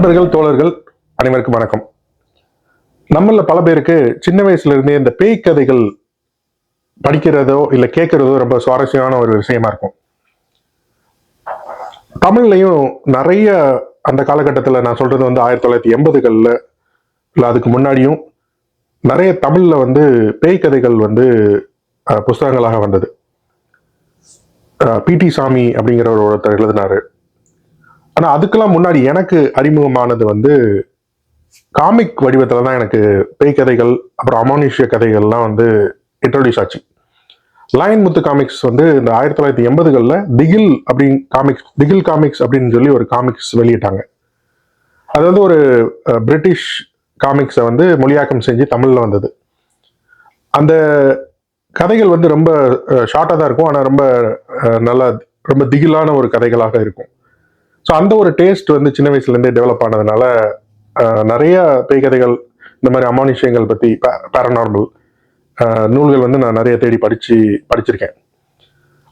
நண்பர்கள் தோழர்கள் அனைவருக்கும் வணக்கம். நம்மள பல பேருக்கு சின்ன வயசுல இருந்தே இந்த பேய் கதைகள் படிக்கிறதோ இல்ல கேட்கறதோ ரொம்ப சுவாரஸ்யமான ஒரு விஷயமா இருக்கும். தமிழ்லையும் நிறைய அந்த காலகட்டத்தில் நான் சொல்றது வந்து ஆயிரத்தி தொள்ளாயிரத்தி எண்பதுகளில் இல்லை அதுக்கு முன்னாடியும் நிறைய தமிழ்ல வந்து பேய் கதைகள் வந்து புஸ்தகங்களாக வந்தது. பிடி சாமி அப்படிங்கிற ஒருத்தர் எழுதினாரு. ஆனால் அதுக்கெல்லாம் முன்னாடி எனக்கு அறிமுகமானது வந்து காமிக் வடிவத்தில் தான் எனக்கு பேய் கதைகள் அப்புறம் அமானுஷ்ய கதைகள்லாம் வந்து இன்ட்ரோடியூஸ் ஆச்சு. லயன் முத்து காமிக்ஸ் வந்து இந்த ஆயிரத்தி தொள்ளாயிரத்தி எண்பதுகளில் திகில் அப்படின்னு காமிக்ஸ் திகில் காமிக்ஸ் அப்படின்னு சொல்லி ஒரு காமிக்ஸ் வெளியிட்டாங்க. அது வந்து ஒரு பிரிட்டிஷ் காமிக்ஸை வந்து மொழியாக்கம் செஞ்சு தமிழில் வந்தது. அந்த கதைகள் வந்து ரொம்ப ஷார்ட்டாக தான் இருக்கும். ஆனால் ரொம்ப நல்லா ரொம்ப திகிலான ஒரு கதைகளாக இருக்கும். ஸோ அந்த ஒரு டேஸ்ட் வந்து சின்ன வயசுலேருந்தே டெவலப் ஆனதுனால நிறைய பேய் கதைகள் இந்த மாதிரி அமானுஷயங்கள் பற்றி பேரநார்மல் நூல்கள் வந்து நான் நிறைய தேடி படித்து படிச்சிருக்கேன்.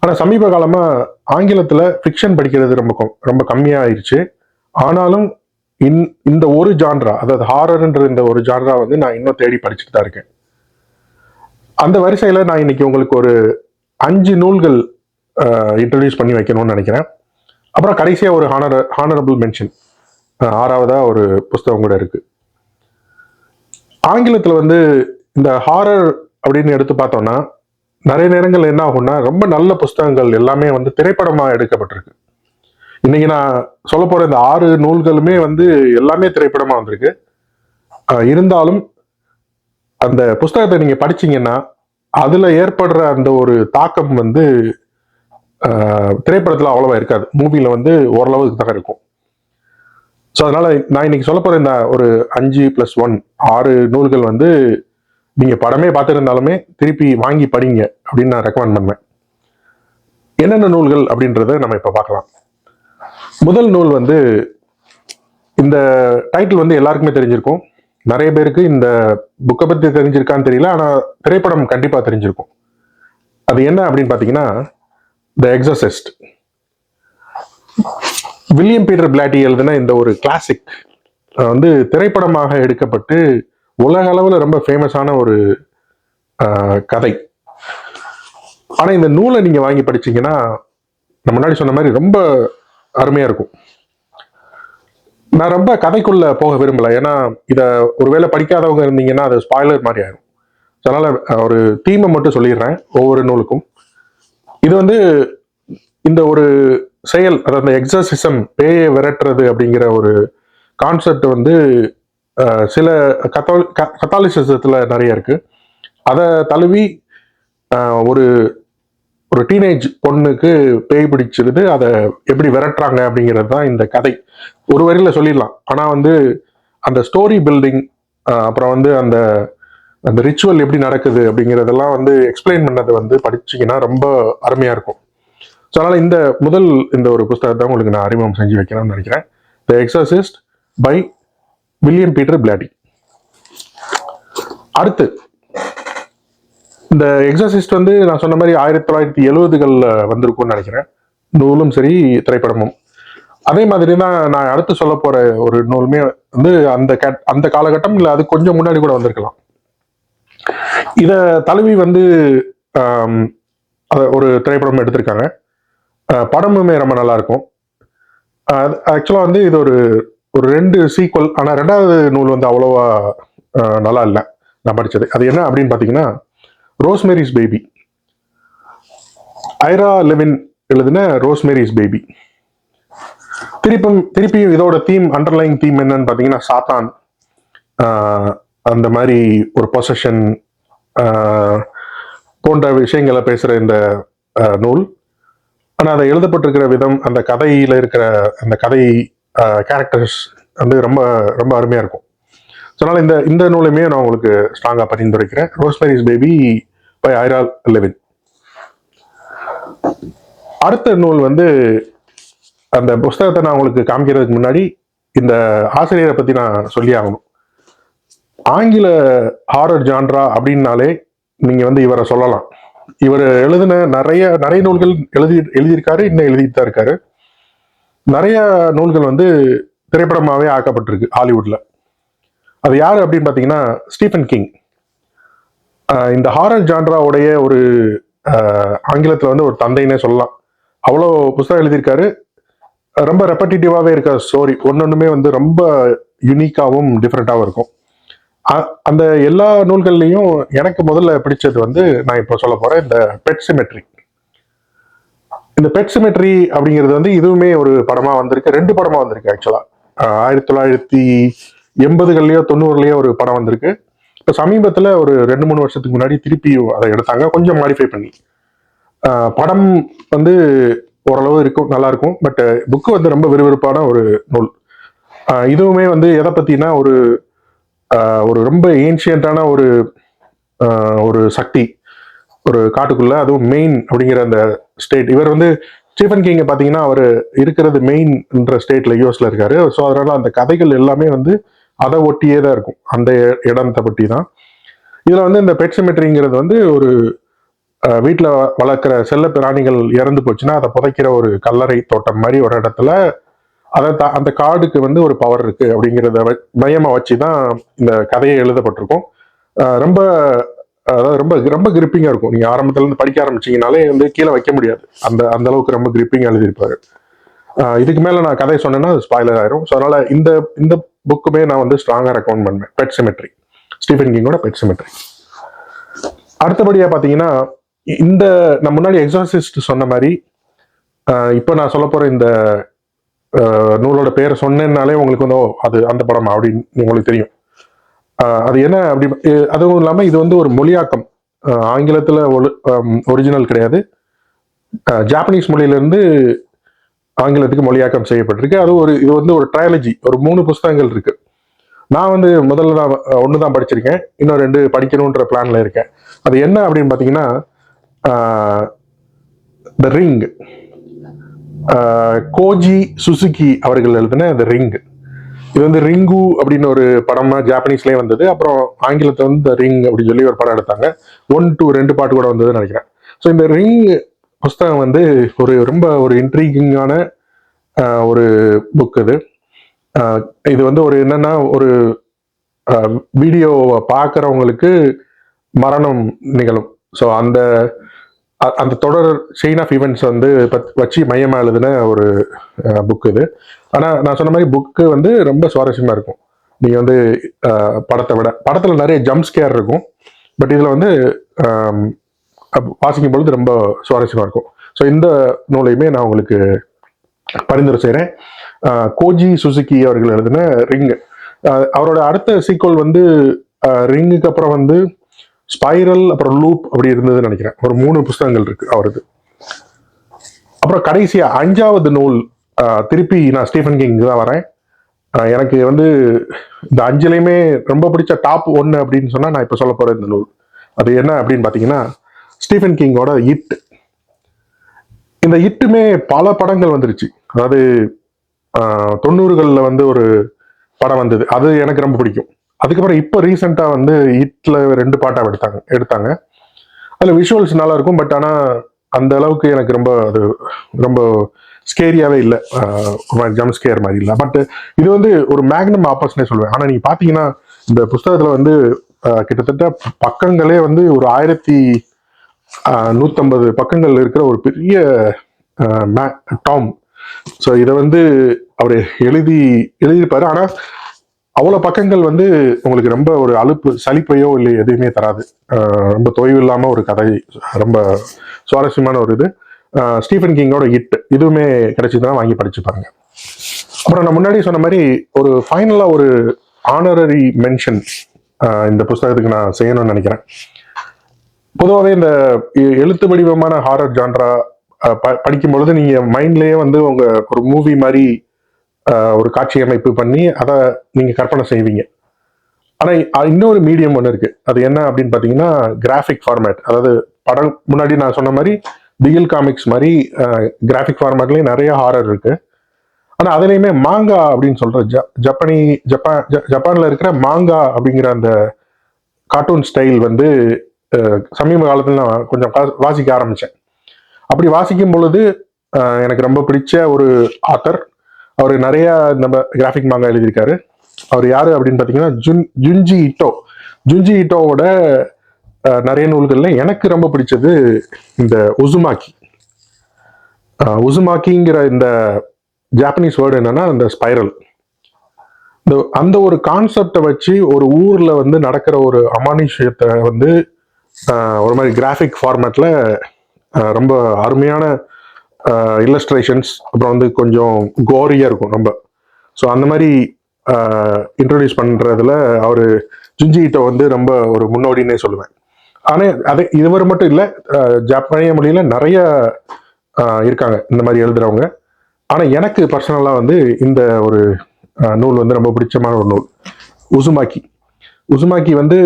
ஆனால் சமீப காலமாக ஆங்கிலத்தில் ஃபிக்ஷன் படிக்கிறது ரொம்ப ரொம்ப கம்மியாக ஆயிடுச்சு ஆனாலும் இன் இந்த ஒரு ஜான்ரா அதாவது ஹாரர்ன்ற இந்த ஒரு ஜான்ரா வந்து நான் இன்னும் தேடி படிச்சுட்டு தான் இருக்கேன். அந்த வரிசையில் நான் இன்னைக்கு உங்களுக்கு ஒரு அஞ்சு நூல்கள் இன்ட்ரடியூஸ் பண்ணி வைக்கணும்னு நினைக்கிறேன். அப்புறம் கடைசியாக ஒரு ஹானர் ஹானரபிள் மென்ஷன் ஆறாவதாக ஒரு புஸ்தகம் கூட இருக்குது ஆங்கிலத்தில் வந்து இந்த ஹாரர் அப்படின்னு எடுத்து பார்த்தோம்னா நிறைய நேரங்கள் என்ன ஆகும்னா ரொம்ப நல்ல புஸ்தகங்கள் எல்லாமே வந்து திரைப்படமாக எடுக்கப்பட்டிருக்கு. இன்னைக்கு நான் சொல்ல போகிற இந்த ஆறு நூல்களுமே வந்து எல்லாமே திரைப்படமாக வந்திருக்கு. இருந்தாலும் அந்த புஸ்தகத்தை நீங்கள் படிச்சீங்கன்னா அதில் ஏற்படுற அந்த ஒரு தாக்கம் வந்து திரைப்படத்தில் அவ்வளோவா இருக்காது. மூவியில் வந்து ஓரளவுக்கு தான் இருக்கும். ஸோ அதனால் நான் இன்னைக்கு சொல்ல போகிற இந்த ஒரு அஞ்சு ப்ளஸ் ஒன் ஆறு நூல்கள் வந்து நீங்கள் படமே பார்த்துருந்தாலுமே திருப்பி வாங்கி படிங்க அப்படின்னு நான் ரெக்கமெண்ட் பண்ணுவேன் என்னென்ன நூல்கள் அப்படின்றத நம்ம இப்போ பார்க்கலாம். முதல் நூல் வந்து இந்த டைட்டில் வந்து எல்லாருக்குமே தெரிஞ்சிருக்கும். நிறைய பேருக்கு இந்த புக்கை பற்றி தெரிஞ்சிருக்கான்னு தெரியல ஆனால் திரைப்படம் கண்டிப்பாக தெரிஞ்சிருக்கும். அது என்ன அப்படின்னு பார்த்தீங்கன்னா the exorcist William Peter Blatty எழுதின இந்த ஒரு கிளாசிக் வந்து திரைப்படமாக எடுக்கப்பட்டு உலக அளவில் ரொம்ப ஃபேமஸான ஒரு கதை. ஆனால் இந்த நூலை நீங்கள் வாங்கி படிச்சீங்கன்னா நம்ம முன்னாடி சொன்ன மாதிரி ரொம்ப அருமையாக இருக்கும். நான் ரொம்ப கதைக்குள்ள போக விரும்பலை. ஏன்னா இதை ஒருவேளை படிக்காதவங்க இருந்தீங்கன்னா அது ஸ்பாய்லர் மாதிரி ஆகும் அதனால் ஒரு தீமை மட்டும் சொல்லிடுறேன் ஒவ்வொரு நூலுக்கும். இது வந்து இந்த ஒரு செயல் அதாவது எக்ஸசிசம் பேயை விரட்டுறது அப்படிங்கிற ஒரு கான்செப்ட் வந்து சில கத்தோலி கத்தாலிசிசத்தில் நிறைய இருக்குது அதை தழுவி ஒரு ஒரு டீனேஜ் பொண்ணுக்கு பேய் பிடிச்சிருது அதை எப்படி விரட்டுறாங்க அப்படிங்கிறது தான் இந்த கதை. ஒரு வரியில சொல்லிடலாம். ஆனால் வந்து அந்த ஸ்டோரி பில்டிங் அப்புறம் வந்து அந்த அந்த ரிச்சுவல் எப்படி நடக்குது அப்படிங்கிறதெல்லாம் வந்து எக்ஸ்பிளைன் பண்ணது வந்து படிச்சீங்கன்னா ரொம்ப அருமையா இருக்கும். ஸோ அதனால் இந்த முதல் இந்த ஒரு புஸ்தகத்தை உங்களுக்கு நான் அறிமுகம் செஞ்சு வைக்கணும்னு நினைக்கிறேன். The exorcist by William Peter Blatty அடுத்து இந்த எக்ஸசிஸ்ட் வந்து நான் சொன்ன மாதிரி ஆயிரத்தி தொள்ளாயிரத்தி எழுபதுகளில் வந்திருக்கும்னு நினைக்கிறேன். நூலும் சரி திரைப்படமும். அதே மாதிரி தான் நான் அடுத்து சொல்ல போகிற ஒரு நூலுமே வந்து அந்த கே- அந்த காலகட்டம் இல்லை அது கொஞ்சம் முன்னாடி கூட வந்திருக்கலாம். இத தழுவி வந்து ஒரு திரைப்படம் எடுத்திருக்காங்க. படமுமே ரொம்ப நல்லா இருக்கும் ஆக்சுவலாக வந்து இது ஒரு ஒரு ரெண்டு சீக்வல் ஆனால் ரெண்டாவது நூல் வந்து அவ்வளோவா நல்லா இல்லை. நான் படித்தது அது என்ன அப்படின்னு பார்த்தீங்கன்னா ரோஸ்மேரிஸ் பேபி ஐரா லெவின் எழுதின ரோஸ்மேரிஸ் பேபி திருப்பும் திருப்பியும் இதோட தீம் அண்டர்லைங் தீம் என்னன்னு பார்த்தீங்கன்னா சாத்தான். அந்த மாதிரி ஒரு பொசஷன் போன்ற விஷயங்களை பேசுகிற இந்த நூல். ஆனால் அதை எழுதப்பட்டிருக்கிற விதம் அந்த கதையில் இருக்கிற அந்த கதை கேரக்டர்ஸ் வந்து ரொம்ப ரொம்ப அருமையாக இருக்கும். ஸோ அதனால் இந்த இந்த நூலையுமே நான் உங்களுக்கு ஸ்ட்ராங்காக பரிந்துரைக்கிறேன். Rosemary's baby by Ira Levin அடுத்த நூல் வந்து அந்த புஸ்தகத்தை நான் உங்களுக்கு காமிக்கிறதுக்கு முன்னாடி இந்த ஆசிரியரை பற்றி நான் சொல்லி ஆகணும். ஆங்கில ஹாரர் ஜான்ரா அப்படின்னாலே நீங்க வந்து இவரை சொல்லலாம். இவர் எழுதின நிறைய நிறைய நூல்கள் எழுதி எழுதியிருக்காரு இன்னும் எழுதிட்டு தான் இருக்காரு. நிறைய நூல்கள் வந்து திரைப்படமாகவே ஆக்கப்பட்டிருக்கு ஹாலிவுட்ல. அது யார் அப்படின்னு பார்த்தீங்கன்னா ஸ்டீஃபன் கிங். இந்த ஹாரர் ஜான்ராவுடைய ஒரு ஆங்கிலத்தில் வந்து ஒரு தந்தைன்னே சொல்லலாம். அவ்வளோ புஸ்தகம் எழுதியிருக்காரு. ரொம்ப ரெப்படிட்டிவாகவே இருக்க ஸ்டோரி ஒன்று ஒன்றுமே வந்து ரொம்ப யுனிக்காகவும் டிஃப்ரெண்ட்டாகவும் இருக்கும். அந்த எல்லா நூல்கள்லையும் எனக்கு முதல்ல பிடிச்சது வந்து நான் இப்போ சொல்ல போகிறேன் இந்த பெட் சிமெட்ரி இந்த பெட் சிமெட்ரி அப்படிங்கிறது வந்து இதுவுமே ஒரு படமாக வந்திருக்கு ரெண்டு படமாக வந்திருக்கு ஆக்சுவலாக ஆயிரத்தி தொள்ளாயிரத்தி எண்பதுகள்லையோ தொண்ணூறுலையோ ஒரு படம் வந்திருக்கு. இப்போ சமீபத்தில் ஒரு ரெண்டு மூணு வருஷத்துக்கு முன்னாடி திருப்பி அதை எடுத்தாங்க கொஞ்சம் மாடிஃபை பண்ணி. படம் வந்து ஓரளவு இருக்கும் நல்லா இருக்கும் பட் புக்கு வந்து ரொம்ப விறுவிறுப்பான ஒரு நூல். இதுவுமே வந்து எதை பற்றினா ஒரு ஒரு ரொம்ப ஏன்ஷியண்டான ஒரு ஒரு சக்தி. ஒரு காட்டுக்குள்ள அதுவும் மெயின் அப்படிங்கிற அந்த ஸ்டேட் இவர் வந்து ஸ்டீஃபன் கிங்க பார்த்தீங்கன்னா அவர் இருக்கிறது மெயின்ன்ற ஸ்டேட்ல யூஎஸ்ல இருக்காரு. ஸோ அதனால அந்த கதைகள் எல்லாமே வந்து அதை ஒட்டியே தான் இருக்கும். அந்த இடத்தை பற்றி தான் இதில் வந்து இந்த பெட் சிமெட்ரிங்கிறது வந்து ஒரு வீட்டில் வளர்க்குற செல்ல பிராணிகள் இறந்து போச்சுன்னா அதை புதைக்கிற ஒரு கல்லறை தோட்டம் மாதிரி ஒரு இடத்துல அதை த- அந்த கார்டுக்கு வந்து ஒரு பவர் இருக்கு அப்படிங்கிறத மையமாக வச்சு தான் இந்த கதையை எழுதப்பட்டிருக்கும். ரொம்ப அதாவது ரொம்ப ரொம்ப கிரிப்பிங்காக இருக்கும். நீங்கள் ஆரம்பத்துல இருந்து படிக்க ஆரம்பிச்சிங்கனாலே வந்து கீழே வைக்க முடியாது. அந்த அந்த அளவுக்கு ரொம்ப கிரிப்பிங் எழுதியிருப்பாரு. இதுக்கு மேலே நான் கதை சொன்னேன்னா அது ஸ்பாய்லர் ஆயிரும். ஸோ அதனால இந்த இந்த புக்குமே நான் வந்து ஸ்ட்ராங்காக ரெக்கமெண்ட் பண்ணுவேன். பெட் சிமெட்ரி ஸ்டீஃபன் கிங்கோட பெட் சிமெட்ரி அடுத்தபடியாக பார்த்தீங்கன்னா இந்த நான் முன்னாடி எக்ஸாசிஸ்ட் சொன்ன மாதிரி இப்போ நான் சொல்ல போகிற இந்த நூலோட பேரை சொன்னேன்னாலே உங்களுக்கு வந்து அது அந்த படம் அப்படின்னு உங்களுக்கு தெரியும். அது என்ன அப்படி அதுவும் இல்லாமல் இது வந்து ஒரு மொழியாக்கம். ஆங்கிலத்தில் ஒரிஜினல் கிடையாது. ஜாப்பனீஸ் மொழியிலேருந்து ஆங்கிலத்துக்கு மொழியாக்கம் செய்யப்பட்டிருக்கு. அது ஒரு இது வந்து ஒரு ட்ரையாலஜி ஒரு மூணு புஸ்தகங்கள் இருக்கு. நான் வந்து முதல்ல தான் ஒன்று தான் படிச்சிருக்கேன். இன்னும் ரெண்டு படிக்கணுன்ற பிளான்ல இருக்கேன். அது என்ன அப்படின்னு பார்த்தீங்கன்னா த ரிங் கோஜி சுசுகி அவர்கள் எழுதின த ரிங் இது வந்து ரிங்கு அப்படின்னு ஒரு படமாக ஜாப்பனீஸ்லேயே வந்தது. அப்புறம் ஆங்கிலத்தை வந்து த ரிங் அப்படின்னு சொல்லி ஒரு படம் எடுத்தாங்க. ஒன் டூ ரெண்டு பாட்டு கூட வந்ததுன்னு நினைக்கிறேன். ஸோ இந்த ரிங் புஸ்தகம் வந்து ஒரு ரொம்ப ஒரு இன்ட்ரீகிங்கான ஒரு புக் இது. இது வந்து ஒரு என்னன்னா ஒரு வீடியோவை பார்க்குறவங்களுக்கு மரணம் நிகழும். ஸோ அந்த அந்த தொடர் செயின் ஆஃப் ஈவெண்ட்ஸ் வந்து பத்- வச்சு மையமாக எழுதின ஒரு புக் இது. ஆனால் நான் சொன்ன மாதிரி புக்கு வந்து ரொம்ப சுவாரஸ்யமாக இருக்கும். நீங்கள் வந்து படத்தை விட. படத்தில் நிறைய ஜம்ப் ஸ்கேர் இருக்கும். பட் இதில் வந்து வாசிக்கும் பொழுது ரொம்ப சுவாரஸ்யமாக இருக்கும். ஸோ இந்த நூலையுமே நான் உங்களுக்கு பரிந்துரை செய்கிறேன் கோஜி சுசுகி அவர்கள் எழுதின ரிங் அவரோட அடுத்த சீக்வல் வந்து ரிங்குக்கு அப்புறம் வந்து ஸ்பைரல் அப்புறம் லூப் அப்படி இருந்ததுன்னு நினைக்கிறேன். ஒரு மூணு புஸ்தகங்கள் இருக்கு அவரது அப்புறம் கடைசியாக அஞ்சாவது நூல் திருப்பி நான் ஸ்டீஃபன் கிங் தான் வரேன். எனக்கு வந்து இந்த அஞ்சுலையுமே ரொம்ப பிடிச்ச டாப் ஒன்று அப்படின்னு சொன்னால் நான் இப்போ சொல்ல போற இந்த நூல். அது என்ன அப்படின்னு பார்த்தீங்கன்னா ஸ்டீஃபன் கிங்கோட இட் இந்த இட்டுமே பல படங்கள் வந்துருச்சு. அதாவது தொண்ணூறுகளில் வந்து ஒரு படம் வந்தது. அது எனக்கு ரொம்ப பிடிக்கும். அதுக்கப்புறம் இப்போ ரீசெண்டாக வந்து இட்ல ரெண்டு பாட்டாக எடுத்தாங்க எடுத்தாங்க. அதில் விஷுவல்ஸ் நல்லா இருக்கும் பட் ஆனால் அந்த அளவுக்கு எனக்கு ரொம்ப அது ரொம்ப ஸ்கேரியாவே இல்லை. ஜம் ஸ்கேர் மாதிரி இல்லை. பட் இது வந்து ஒரு மேக்னம் ஆப்பர்ஸ்னே சொல்லுவேன். ஆனால் நீங்கள் பார்த்தீங்கன்னா இந்த புஸ்தகத்தில் வந்து கிட்டத்தட்ட பக்கங்களே வந்து ஒரு ஆயிரத்தி நூற்றம்பது பக்கங்கள் இருக்கிற ஒரு பெரிய டாம். ஸோ இதை வந்து அவர் எழுதி எழுதியிருப்பாரு. ஆனால் அவ்வளோ பக்கங்கள் வந்து உங்களுக்கு ரொம்ப ஒரு அலுப்பு சலிப்பையோ இல்லை எதுவுமே தராது. ரொம்ப தொய்வு இல்லாமல் ஒரு கதை ரொம்ப சுவாரஸ்யமான ஒரு இது. ஸ்டீஃபன் கிங்கோட இட் இதுவுமே கிடைச்சதுன்னா வாங்கி படிச்சு பாருங்க. அப்புறம் நான் முன்னாடி சொன்ன மாதிரி ஒரு ஃபைனலாக ஒரு ஆனரரி மென்ஷன் இந்த புஸ்தகத்துக்கு நான் செய்யணும்னு நினைக்கிறேன். பொதுவாகவே இந்த எ- எழுத்து வடிவமான ஹாரர் ஜான்ரா படிக்கும் பொழுது நீங்கள் மைண்ட்லேயே வந்து உங்கள் ஒரு மூவி மாதிரி ஒரு காட்சி அமைப்பு பண்ணி அதை நீங்கள் கற்பனை செய்வீங்க. ஆனால் இன்னொரு மீடியம் ஒன்று இருக்குது அது என்ன அப்படின்னு பார்த்தீங்கன்னா கிராஃபிக் ஃபார்மேட் அதாவது படம் முன்னாடி நான் சொன்ன மாதிரி டிகில் காமிக்ஸ் மாதிரி கிராஃபிக் ஃபார்மேட்லேயும் நிறைய ஹாரர் இருக்குது ஆனால் அதுலேயுமே மாங்கா அப்படின்னு சொல்கிற ஜ ஜப்பானி ஜப்பான் ஜ- ஜப்பானில் இருக்கிற மாங்கா அப்படிங்கிற அந்த கார்ட்டூன் ஸ்டைல் வந்து சமீப காலத்தில் நான் கொஞ்சம் வாசிக்க ஆரம்பித்தேன் அப்படி வாசிக்கும் பொழுது எனக்கு ரொம்ப பிடிச்ச ஒரு ஆத்தர் அவர் நிறைய நம்ம கிராஃபிக் மாங்கா எழுதியிருக்காரு. அவர் யாரு அப்படின்னு பார்த்தீங்கன்னா ஜுன் ஜுன்ஜி இட்டோ. ஜுன்ஜி இட்டோவோட நிறைய நூல்களில் எனக்கு ரொம்ப பிடிச்சது இந்த உசுமாக்கி உசுமாக்கிங்கிற இந்த ஜாப்பனீஸ் வேர்டு என்னன்னா இந்த ஸ்பைரல் இந்த அந்த ஒரு கான்செப்டை வச்சு ஒரு ஊரில் வந்து நடக்கிற ஒரு அமானுஷ்யத்தை வந்து ஒரு மாதிரி கிராஃபிக் ஃபார்மேட்டில் ரொம்ப அருமையான இல்லஸ்ட்ரேஷன்ஸ் அப்புறம் வந்து கொஞ்சம் கோரியாக இருக்கும் ரொம்ப. ஸோ அந்த மாதிரி இன்ட்ரடியூஸ் பண்ணுறதுல அவர் ஜுஞ்சிகிட்ட வந்து ரொம்ப ஒரு முன்னோடினே சொல்லுவேன். ஆனால் அதே இதுவரை மட்டும் இல்லை ஜப்பானிய மொழியில் நிறைய இருக்காங்க இந்த மாதிரி எழுதுகிறவங்க ஆனால் எனக்கு பர்சனலாக வந்து இந்த ஒரு நூல் வந்து ரொம்ப பிடிச்சமான ஒரு நூல். உசுமாக்கி. உசுமாக்கி வந்து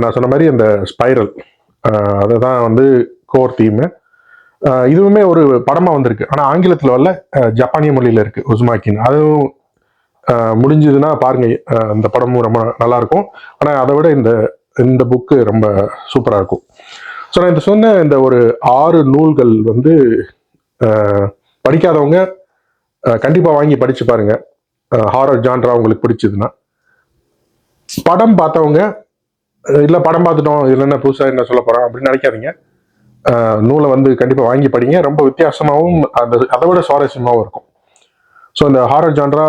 நான் சொன்ன மாதிரி அந்த ஸ்பைரல் அதை தான் வந்து கோர் தீமு இதுவுமே ஒரு படமாக வந்திருக்கு. ஆனால் ஆங்கிலத்தில் வரல ஜப்பானிய மொழியில் இருக்குது உஸ்மாக்கின்னு அதுவும் முடிஞ்சதுன்னா பாருங்க அந்த படமும் ரொம்ப நல்லா இருக்கும் ஆனால் அதை விட இந்த இந்த புக்கு ரொம்ப சூப்பராக இருக்கும். ஸோ நான் இந்த சொன்ன இந்த ஒரு ஆறு நூல்கள் வந்து படிக்காதவங்க கண்டிப்பாக வாங்கி படித்து பாருங்க. ஹாரர் ஜான்ரா உங்களுக்கு பிடிச்சதுன்னா. படம் பார்த்தவங்க இல்லை படம் பார்த்துட்டோம் இல்லைன்னா புதுசாக என்ன சொல்ல போகிறோம் அப்படின்னு நினைக்காதீங்க. நூலை வந்து கண்டிப்பாக வாங்கி படிங்க. ரொம்ப வித்தியாசமாகவும் அந்த அதை விட சுவாரஸ்யமாகவும் இருக்கும். ஸோ இந்த ஹாரர் ஜான்ரா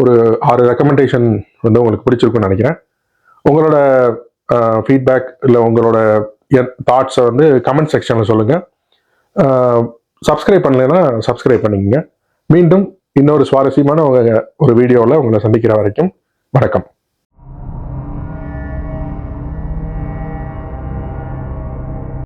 ஒரு ஆறு ரெக்கமெண்டேஷன் வந்து உங்களுக்கு பிடிச்சிருக்கும்னு நினைக்கிறேன். உங்களோட ஃபீட்பேக் இல்லை உங்களோட தாட்ஸை வந்து கமெண்ட் செக்ஷனில் சொல்லுங்கள் சப்ஸ்கிரைப் பண்ணலைன்னா சப்ஸ்கிரைப் பண்ணிக்கங்க. மீண்டும் இன்னொரு சுவாரஸ்யமான ஒரு வீடியோவில் உங்களை சந்திக்கிற வரைக்கும் வணக்கம்.